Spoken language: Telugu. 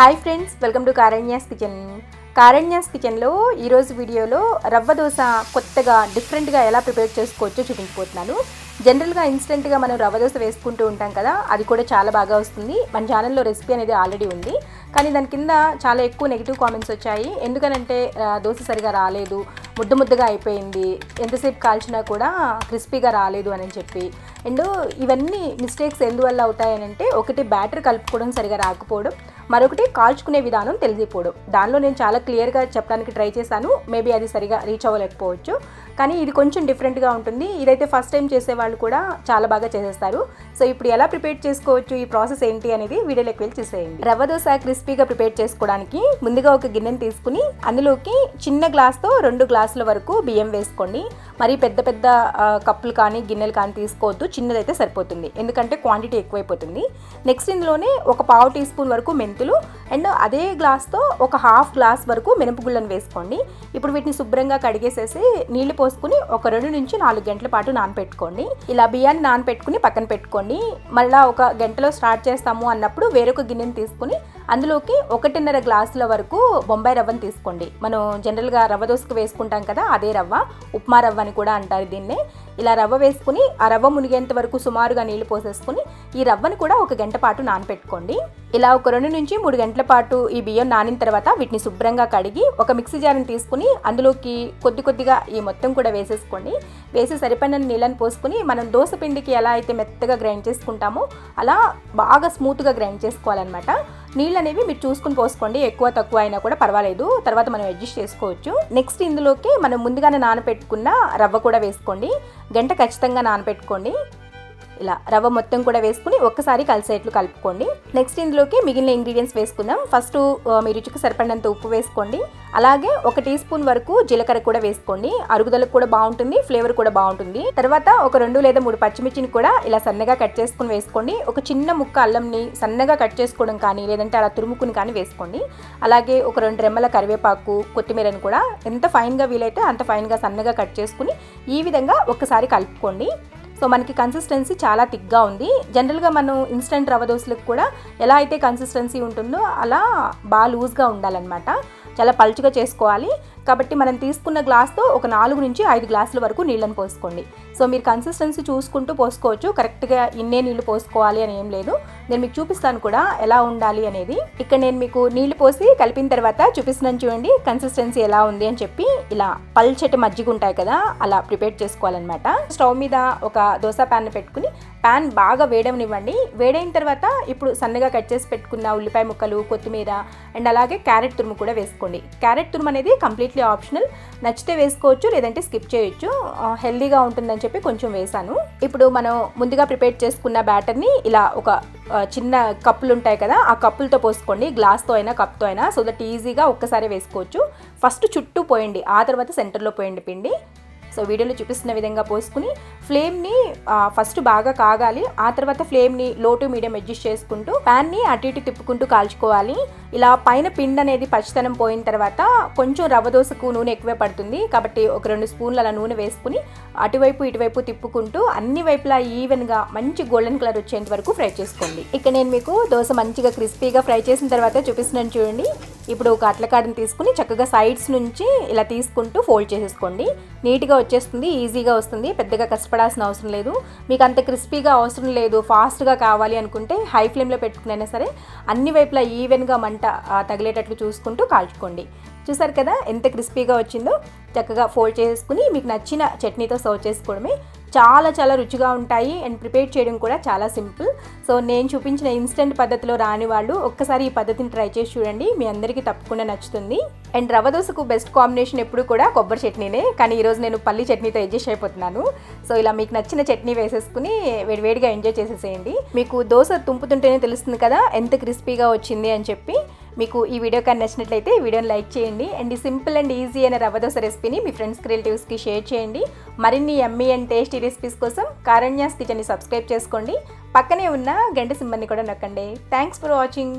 Hi friends welcome to Karanya's kitchen. Karanya's కిచెన్లో ఈరోజు వీడియోలో రవ్వ దోశ కొత్తగా డిఫరెంట్గా ఎలా ప్రిపేర్ చేసుకోవచ్చో చూపించబోతున్నాను. జనరల్గా ఇన్స్టెంట్గా మనం రవ్వ దోశ వేసుకుంటూ ఉంటాం కదా అది కూడా చాలా బాగా వస్తుంది. మన ఛానల్లో రెసిపీ అనేది ఆల్రెడీ ఉంది. కానీ దాని కింద చాలా ఎక్కువ నెగిటివ్ కామెంట్స్ వచ్చాయి. ఎందుకనంటే దోశ సరిగా రాలేదు ముద్ద ముద్దగా అయిపోయింది ఎంతసేపు కాల్చినా కూడా క్రిస్పీగా రాలేదు అని చెప్పి. అండ్ ఇవన్నీ మిస్టేక్స్ ఎందువల్ల అవుతాయనంటే ఒకటి బ్యాటర్ కలుపుకోవడం సరిగా రాకపోవడం మరొకటి కాల్చుకునే విధానం తెలిసిపోవడం దానిలో నేను చాలా క్లియర్గా చెప్పడానికి ట్రై చేశాను. మేబీ అది సరిగా రీచ్ అవ్వలేకపోవచ్చు. కానీ ఇది కొంచెం డిఫరెంట్గా ఉంటుంది. ఇదైతే ఫస్ట్ టైం చేసే వాళ్ళు కూడా చాలా బాగా చేసేస్తారు. సో ఇప్పుడు ఎలా ప్రిపేర్ చేసుకోవచ్చు? ఈ ప్రాసెస్ ఏంటి అనేది వీడియోలోకి వెళ్ళి చూసేయండి. రవ్వ దోశ క్రిస్పీగా ప్రిపేర్ చేసుకోవడానికి ముందుగా ఒక గిన్నెని తీసుకుని అందులోకి చిన్న గ్లాస్తో రెండు గ్లాసుల వరకు బియ్యం వేసుకోండి. మరి పెద్ద పెద్ద కప్పులు కానీ గిన్నెలు కానీ తీసుకోవద్దు. చిన్నదైతే సరిపోతుంది. ఎందుకంటే క్వాంటిటీ ఎక్కువైపోతుంది. నెక్స్ట్ ఇందులోనే ఒక పావు టీ స్పూన్ వరకు మెంతులు అండ్ అదే గ్లాస్తో ఒక హాఫ్ గ్లాస్ వరకు మినపగుళ్ళను వేసుకోండి. ఇప్పుడు వీటిని శుభ్రంగా కడిగేసేసి నీళ్ళు పోసుకుని ఒక రెండు నుంచి నాలుగు గంటల పాటు నానపెట్టుకోండి. ఇలా బియ్యాన్ని నానపెట్టుకుని పక్కన పెట్టుకోండి. మళ్ళీ ఒక గంటలో స్టార్ట్ చేస్తాము అన్నప్పుడు వేరొక గిన్నెని తీసుకుని అందులోకి ఒకటిన్నర గ్లాసుల వరకు బొంబాయి రవ్వను తీసుకోండి. మనం జనరల్గా రవ్వ దోసకు వేసుకుంటాం కదా అదే రవ్వ. ఉప్మా రవ్వ అని కూడా అంటారు దీన్నే. ఇలా రవ్వ వేసుకుని ఆ రవ్వ మునిగేంత వరకు సుమారుగా నీళ్ళు పోసేసుకుని ఈ రవ్వని కూడా ఒక గంట పాటు నానపెట్టుకోండి. ఇలా ఒక రెండు నుంచి మూడు గంటల పాటు ఈ బియ్యం నానిన తర్వాత వీటిని శుభ్రంగా కడిగి ఒక మిక్సీ జార్ని తీసుకుని అందులోకి కొద్ది కొద్దిగా ఈ మొత్తం కూడా వేసేసుకోండి. వేసి సరిపడిన నీళ్ళని పోసుకుని మనం దోశ పిండికి ఎలా అయితే మెత్తగా గ్రైండ్ చేసుకుంటామో అలా బాగా స్మూత్గా గ్రైండ్ చేసుకోవాలన్నమాట. నీళ్ళు అనేవి మీరు చూసుకుని పోసుకోండి. ఎక్కువ తక్కువ అయినా కూడా పర్వాలేదు. తర్వాత మనం అడ్జస్ట్ చేసుకోవచ్చు. నెక్స్ట్ ఇందులోకి మనం ముందుగానే నానపెట్టుకున్న రవ్వ కూడా వేసుకోండి. గంట ఖచ్చితంగా నానపెట్టుకోండి. ఇలా రవ్వ మొత్తం కూడా వేసుకుని ఒక్కసారి కలిసేట్లు కలుపుకోండి. నెక్స్ట్ ఇందులోకి మిగిలిన ఇంగ్రీడియంట్స్ వేసుకుందాం. ఫస్ట్ మీ రుచికి సరిపడినంత ఉప్పు వేసుకోండి. అలాగే ఒక టీ స్పూన్ వరకు జీలకర్ర కూడా వేసుకోండి. అరుగుదలకు కూడా బాగుంటుంది ఫ్లేవర్ కూడా బాగుంటుంది. తర్వాత ఒక రెండు లేదా మూడు పచ్చిమిర్చిని కూడా ఇలా సన్నగా కట్ చేసుకుని వేసుకోండి. ఒక చిన్న ముక్క అల్లంని సన్నగా కట్ చేసుకోవడం కానీ లేదంటే అలా తురుముకుని కానీ వేసుకోండి. అలాగే ఒక రెండు రెమ్మల కరివేపాకు కొత్తిమీరని కూడా ఎంత ఫైన్గా వీలైతే అంత ఫైన్గా సన్నగా కట్ చేసుకుని ఈ విధంగా ఒక్కసారి కలుపుకోండి. సో మనకి కన్సిస్టెన్సీ చాలా థిక్గా ఉంది. జనరల్గా మనం ఇన్స్టెంట్ రవ్వ దోశలకు కూడా ఎలా అయితే కన్సిస్టెన్సీ ఉంటుందో అలా బాగా లూజ్గా ఉండాలన్నమాట. చాలా పలుచుగా చేసుకోవాలి. కాబట్టి మనం తీసుకున్న గ్లాస్తో ఒక నాలుగు నుంచి ఐదు గ్లాసుల వరకు నీళ్ళని పోసుకోండి. సో మీరు కన్సిస్టెన్సీ చూసుకుంటూ పోసుకోవచ్చు. కరెక్ట్గా ఇన్నే నీళ్ళు పోసుకోవాలి అని ఏం లేదు. నేను మీకు చూపిస్తాను కూడా ఎలా ఉండాలి అనేది. ఇక్కడ నేను మీకు నీళ్ళు పోసి కలిపిన తర్వాత చూపిస్తున్నాను చూడండి కన్సిస్టెన్సీ ఎలా ఉంది అని చెప్పి ఇలా పల్చటి మజ్జిగ ఉంటాయి కదా అలా ప్రిపేర్ చేసుకోవాలన్నమాట. స్టవ్ మీద ఒక దోశ ప్యాన్ పెట్టుకుని ప్యాన్ బాగా వేయడనివ్వండి వేడైన తర్వాత ఇప్పుడు సన్నగా కట్ చేసి పెట్టుకున్న ఉల్లిపాయ ముక్కలు కొత్తిమీర అండ్ అలాగే క్యారెట్ తురుము కూడా వేసుకోండి. క్యారెట్ తురుము అనేది కంప్లీట్లీ ఆప్షనల్ నచ్చితే వేసుకోవచ్చు లేదంటే స్కిప్ చేయొచ్చు. హెల్దీగా ఉంటుందని చెప్పి కొంచెం వేసాను. ఇప్పుడు మనం ముందుగా ప్రిపేర్ చేసుకున్న బ్యాటర్ని ఇలా ఒక చిన్న కప్పులు ఉంటాయి కదా ఆ కప్పులతో పోసుకోండి. గ్లాస్తో అయినా కప్తో అయినా. సో దట్ ఈజీగా ఒక్కసారి వేసుకోవచ్చు. ఫస్ట్ చుట్టూ పోయండి. ఆ తర్వాత సెంటర్లో పోయండి పిండి. సో వీడియోలో చూపిస్తున్న విధంగా పోసుకుని ఫ్లేమ్ని ఫస్ట్ బాగా కాగాలి. ఆ తర్వాత ఫ్లేమ్ని లో టు మీడియం అడ్జస్ట్ చేసుకుంటూ ప్యాన్ని అటు ఇటు తిప్పుకుంటూ కాల్చుకోవాలి. ఇలా పైన పిండి అనేది పచ్చితనం పోయిన తర్వాత కొంచెం రవ్వ దోశకు నూనె ఎక్కువే పడుతుంది. కాబట్టి ఒక రెండు స్పూన్ల అలా నూనె వేసుకుని అటువైపు ఇటువైపు తిప్పుకుంటూ అన్ని వైపులా ఈవెన్గా మంచి గోల్డెన్ కలర్ వచ్చేంత వరకు ఫ్రై చేసుకోండి. ఇక్కడ నేను మీకు దోశ మంచిగా క్రిస్పీగా ఫ్రై చేసిన తర్వాత చూపిస్తున్నాను చూడండి. ఇప్పుడు ఒక అట్లకాడని తీసుకుని చక్కగా సైడ్స్ నుంచి ఇలా తీసుకుంటూ ఫోల్డ్ చేసేసుకోండి. నీట్గా వచ్చేస్తుంది ఈజీగా వస్తుంది. పెద్దగా కష్టపడాల్సిన అవసరం లేదు. మీకు అంత క్రిస్పీగా అవసరం లేదు. ఫాస్ట్గా కావాలి అనుకుంటే హై ఫ్లేమ్లో పెట్టుకునైనా సరే అన్ని వైపులా ఈవెన్గా మంట తగిలేటట్లు చూసుకుంటూ కాల్చుకోండి. చూసారు కదా ఎంత క్రిస్పీగా వచ్చిందో? చక్కగా ఫోల్డ్ చేసుకుని మీకు నచ్చిన చట్నీతో సర్వ్ చేసుకోవడమే చాలా చాలా రుచిగా ఉంటాయి అండ్ ప్రిపేర్ చేయడం కూడా చాలా సింపుల్. సో నేను చూపించిన ఇన్స్టెంట్ పద్ధతిలో రాని వాళ్ళు ఒక్కసారి ఈ పద్ధతిని ట్రై చేసి చూడండి. మీ అందరికీ తప్పకుండా నచ్చుతుంది. అండ్ రవ్వ దోశకు బెస్ట్ కాంబినేషన్ ఎప్పుడు కూడా కొబ్బరి చట్నీనే. కానీ ఈరోజు నేను పల్లి చట్నీతో అడ్జస్ట్ అయిపోతున్నాను. సో ఇలా మీకు నచ్చిన చట్నీ వేసేసుకుని వేడివేడిగా ఎంజాయ్ చేసేసేయండి. మీకు దోశ తుంపుతుంటేనే తెలుస్తుంది కదా ఎంత క్రిస్పీగా వచ్చింది అని చెప్పి. మీకు ఈ వీడియో కానీ నచ్చినట్లయితే ఈ వీడియోని లైక్ చేయండి. అండ్ ఈ సింపుల్ అండ్ ఈజీ అయిన రవ్వ దోశ రెసిపీని మీ ఫ్రెండ్స్కి రిలేటివ్స్కి షేర్ చేయండి. మరిన్ని ఎమ్మీ అండ్ టేస్టీ రెసిపీస్ కోసం కారణ్యాస్ కిచెన్ని సబ్స్క్రైబ్ చేసుకోండి. పక్కనే ఉన్న గంట సింబల్ని కూడా నొక్కండి. Thanks for watching.